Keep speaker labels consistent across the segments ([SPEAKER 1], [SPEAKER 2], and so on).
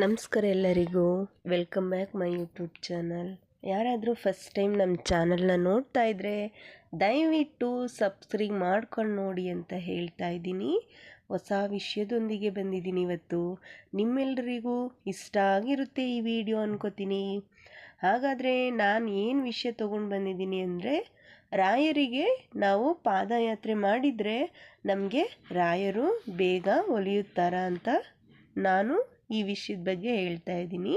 [SPEAKER 1] ನಮಸ್ಕಾರ ಎಲ್ಲರಿಗೂ. Welcome back my YouTube channel ಯಾರಾದರೂ ಫಸ್ಟ್ ಟೈಮ್ ನಮ್ಮ ಚಾನಲ್ನ ನೋಡ್ತಾ ಇದ್ದರೆ ದಯವಿಟ್ಟು ಸಬ್ಸ್ಕ್ರೈಬ್ ಮಾಡ್ಕೊಂಡು ನೋಡಿ ಅಂತ ಹೇಳ್ತಾ ಇದ್ದೀನಿ. ಹೊಸ ವಿಷಯದೊಂದಿಗೆ ಬಂದಿದ್ದೀನಿ ಇವತ್ತು. ನಿಮ್ಮೆಲ್ಲರಿಗೂ ಇಷ್ಟ ಆಗಿರುತ್ತೆ ಈ ವಿಡಿಯೋ ಅನ್ಕೋತೀನಿ. ಹಾಗಾದರೆ ನಾನು ಏನು ವಿಷಯ ತೊಗೊಂಡು ಬಂದಿದ್ದೀನಿ ಅಂದರೆ, ರಾಯರಿಗೆ ನಾವು ಪಾದಯಾತ್ರೆ ಮಾಡಿದರೆ ನಮಗೆ ರಾಯರು ಬೇಗ ಒಲಿಯುತ್ತಾರ ಅಂತ ನಾನು ಈ ವಿಷಯದ ಬಗ್ಗೆ ಹೇಳ್ತಾ ಇದ್ದೀನಿ.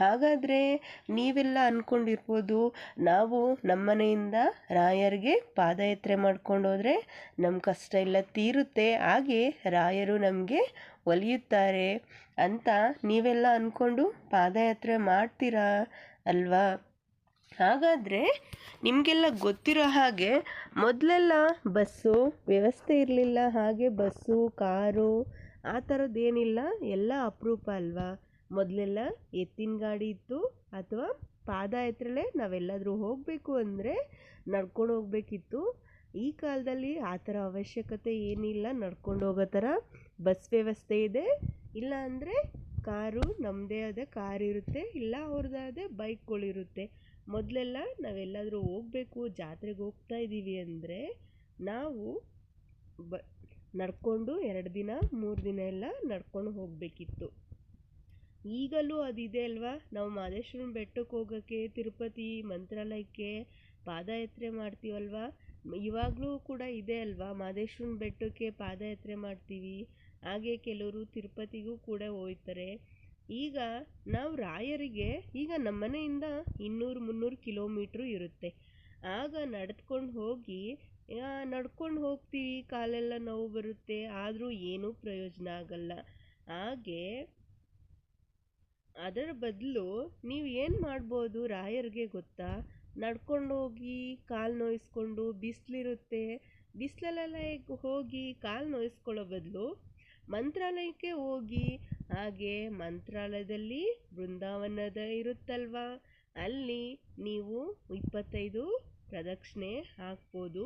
[SPEAKER 1] ಹಾಗಾದರೆ ನೀವೆಲ್ಲ ಅಂದ್ಕೊಂಡಿರ್ಬೋದು ನಾವು ನಮ್ಮನೆಯಿಂದ ರಾಯರಿಗೆ ಪಾದಯಾತ್ರೆ ಮಾಡ್ಕೊಂಡು ಹೋದರೆ ನಮ್ಮ ಕಷ್ಟ ಎಲ್ಲ ತೀರುತ್ತೆ, ಹಾಗೆ ರಾಯರು ನಮಗೆ ಒಲಿಯುತ್ತಾರೆ ಅಂತ ನೀವೆಲ್ಲ ಅಂದ್ಕೊಂಡು ಪಾದಯಾತ್ರೆ ಮಾಡ್ತೀರಾ ಅಲ್ವಾ? ಹಾಗಾದರೆ ನಿಮಗೆಲ್ಲ ಗೊತ್ತಿರೋ ಹಾಗೆ ಮೊದಲೆಲ್ಲ ಬಸ್ಸು ವ್ಯವಸ್ಥೆ ಇರಲಿಲ್ಲ, ಹಾಗೆ ಬಸ್ಸು, ಕಾರು ಆ ಥರದ್ದೇನಿಲ್ಲ, ಎಲ್ಲ ಅಪರೂಪ ಅಲ್ವಾ? ಮೊದಲೆಲ್ಲ ಎತ್ತಿನ ಗಾಡಿ ಇತ್ತು, ಅಥವಾ ಪಾದಯಾತ್ರೆಲೇ ನಾವೆಲ್ಲಾದರೂ ಹೋಗಬೇಕು ಅಂದರೆ ನಡ್ಕೊಂಡು ಹೋಗಬೇಕಿತ್ತು. ಈ ಕಾಲದಲ್ಲಿ ಆ ಥರ ಅವಶ್ಯಕತೆ ಏನಿಲ್ಲ, ನಡ್ಕೊಂಡು ಹೋಗೋ ಥರ ಬಸ್ ವ್ಯವಸ್ಥೆ ಇದೆ. ಇಲ್ಲ ಅಂದರೆ ಕಾರು ನಮ್ಮದೇ ಆದ ಕಾರ್ ಇರುತ್ತೆ, ಇಲ್ಲ ಅವ್ರದ್ದಾದ ಬೈಕ್ಗಳಿರುತ್ತೆ ಮೊದಲೆಲ್ಲ ನಾವೆಲ್ಲಾದರೂ ಹೋಗಬೇಕು, ಜಾತ್ರೆಗೆ ಹೋಗ್ತಾ ಇದ್ದೀವಿ ಅಂದರೆ ನಾವು ಬ ನಡ್ಕೊಂಡು ಎರಡು ದಿನ, ಮೂರು ದಿನ ಎಲ್ಲ ನಡ್ಕೊಂಡು ಹೋಗಬೇಕಿತ್ತು. ಈಗಲೂ ಅದಿದೆ ಅಲ್ವಾ? ನಾವು ಮಾದೇಶ್ವರನ ಬೆಟ್ಟಕ್ಕೆ ಹೋಗೋಕ್ಕೆ ತಿರುಪತಿ ಮಂತ್ರಾಲಯಕ್ಕೆ ಪಾದಯಾತ್ರೆ ಮಾಡ್ತೀವಲ್ವಾ? ಇವಾಗಲೂ ಕೂಡ ಇದೆ ಅಲ್ವಾ? ಮಾದೇಶ್ವರನ ಬೆಟ್ಟಕ್ಕೆ ಪಾದಯಾತ್ರೆ ಮಾಡ್ತೀವಿ. ಹಾಗೆ ಕೆಲವರು ತಿರುಪತಿಗೂ ಕೂಡ ಹೋಯ್ತಾರೆ ಈಗ ನಾವು ರಾಯರಿಗೆ, ಈಗ ನಮ್ಮನೆಯಿಂದ ಇನ್ನೂರು ಮುನ್ನೂರು ಕಿಲೋಮೀಟ್ರು ಇರುತ್ತೆ. ಆಗ ನಡೆದ್ಕೊಂಡು ಹೋಗಿ ನಡ್ಕೊಂಡು ಹೋಗ್ತೀವಿ ಕಾಲೆಲ್ಲ ನೋವು ಬರುತ್ತೆ, ಆದರೂ ಏನೂ ಪ್ರಯೋಜನ ಆಗಲ್ಲ. ಹಾಗೆ ಅದರ ಬದಲು ನೀವು ಏನು ಮಾಡ್ಬೋದು ರಾಯರಿಗೆ ಗೊತ್ತಾ? ನಡ್ಕೊಂಡು ಹೋಗಿ ಕಾಲು ನೋಯಿಸ್ಕೊಂಡು ಬಿಸಿಲಿರುತ್ತೆ. ಬಿಸಿಲಲ್ಲೆಲ್ಲ ಹೋಗಿ ಕಾಲು ನೋಯಿಸ್ಕೊಳ್ಳೋ ಬದಲು ಮಂತ್ರಾಲಯಕ್ಕೆ ಹೋಗಿ, ಹಾಗೆ ಮಂತ್ರಾಲಯದಲ್ಲಿ ಬೃಂದಾವನದ ಇರುತ್ತಲ್ವಾ? ಅಲ್ಲಿ ನೀವು ಇಪ್ಪತ್ತೈದು ಪ್ರದಕ್ಷಿಣೆ ಹಾಕ್ಬೋದು.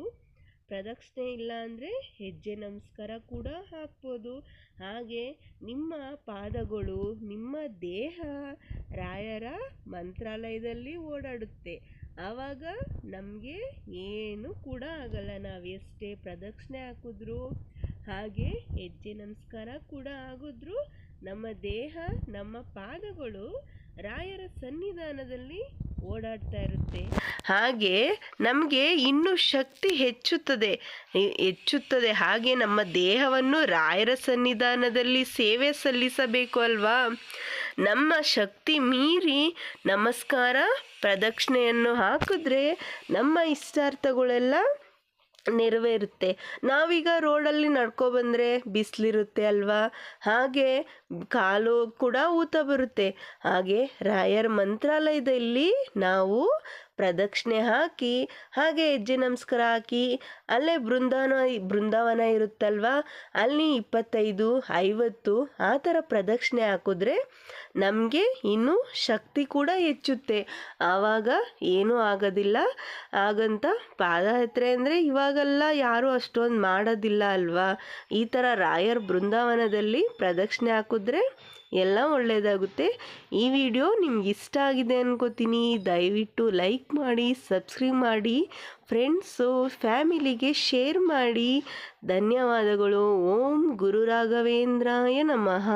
[SPEAKER 1] ಪ್ರದಕ್ಷಿಣೆ ಇಲ್ಲ ಅಂದರೆ ಹೆಜ್ಜೆ ನಮಸ್ಕಾರ ಕೂಡ ಹಾಕ್ಬೋದು. ಹಾಗೆ ನಿಮ್ಮ ಪಾದಗಳು, ನಿಮ್ಮ ದೇಹ ರಾಯರ ಮಂತ್ರಾಲಯದಲ್ಲಿ ಓಡಾಡುತ್ತೆ. ಆವಾಗ ನಮಗೆ ಏನು ಕೂಡ ಆಗಲ್ಲ. ನಾವು ಎಷ್ಟೇ ಪ್ರದಕ್ಷಿಣೆ ಹಾಕಿದ್ರು, ಹಾಗೆ ಹೆಜ್ಜೆ ನಮಸ್ಕಾರ ಕೂಡ ಆಗಿದ್ರು ನಮ್ಮ ದೇಹ, ನಮ್ಮ ಪಾದಗಳು ರಾಯರ ಸನ್ನಿಧಾನದಲ್ಲಿ ಓಡಾಡ್ತಾ ಇರುತ್ತೆ. ಹಾಗೆ ನಮಗೆ ಇನ್ನೂ ಶಕ್ತಿ ಹೆಚ್ಚುತ್ತದೆ. ಹೆಚ್ಚುತ್ತದೆ ಹಾಗೆ ನಮ್ಮ ದೇಹವನ್ನು ರಾಯರ ಸನ್ನಿಧಾನದಲ್ಲಿ ಸೇವೆ ಸಲ್ಲಿಸಬೇಕು ಅಲ್ವಾ? ನಮ್ಮ ಶಕ್ತಿ ಮೀರಿ ನಮಸ್ಕಾರ, ಪ್ರದಕ್ಷಿಣೆಯನ್ನು ಹಾಕಿದ್ರೆ ನಮ್ಮ ಇಷ್ಟಾರ್ಥಗಳೆಲ್ಲ ನೆರವೇರುತ್ತೆ. ನಾವೀಗ ರೋಡಲ್ಲಿ ನಡ್ಕೊ ಬಂದರೆ ಬಿಸಿಲಿರುತ್ತೆ ಅಲ್ವಾ? ಹಾಗೆ ಕಾಲು ಕೂಡ ಊತ ಬರುತ್ತೆ. ಹಾಗೆ ರಾಯರ್ ಮಂತ್ರಾಲಯದಲ್ಲಿ ನಾವು ಪ್ರದಕ್ಷಿಣೆ ಹಾಕಿ, ಹಾಗೆ ಹೆಜ್ಜೆ ನಮಸ್ಕಾರ ಹಾಕಿ, ಅಲ್ಲೇ ಬೃಂದಾವನ ಬೃಂದಾವನ ಇರುತ್ತಲ್ವ? ಅಲ್ಲಿ ಇಪ್ಪತ್ತೈದು, ಐವತ್ತು, ಆ ಥರ ಪ್ರದಕ್ಷಿಣೆ ಹಾಕಿದ್ರೆ ನಮಗೆ ಇನ್ನೂ ಶಕ್ತಿ ಕೂಡ ಹೆಚ್ಚುತ್ತೆ. ಆವಾಗ ಏನೂ ಆಗೋದಿಲ್ಲ. ಹಾಗಂತ ಪಾದಯಾತ್ರೆ ಅಂದರೆ ಇವಾಗೆಲ್ಲ ಯಾರೂ ಅಷ್ಟೊಂದು ಮಾಡೋದಿಲ್ಲ ಅಲ್ವಾ? ಈ ಥರ ರಾಯರ್ ಬೃಂದಾವನದಲ್ಲಿ ಪ್ರದಕ್ಷಿಣೆ ಹಾಕಿದ್ರೆ ಎಲ್ಲ ಒಳ್ಳೆಯದಾಗುತ್ತೆ ಈ ವಿಡಿಯೋ ನಿಮ್ಗೆ ಇಷ್ಟ ಆಗಿದೆ ಅನ್ಕೋತೀನಿ. ದಯವಿಟ್ಟು ಲೈಕ್ ಮಾಡಿ, ಸಬ್ಸ್ಕ್ರೈಬ್ ಮಾಡಿ ಫ್ರೆಂಡ್ಸು ಫ್ಯಾಮಿಲಿಗೆ ಶೇರ್ ಮಾಡಿ. ಧನ್ಯವಾದಗಳು. ಓಂ ಗುರುರಾಘವೇಂದ್ರಾಯ ನಮಃ.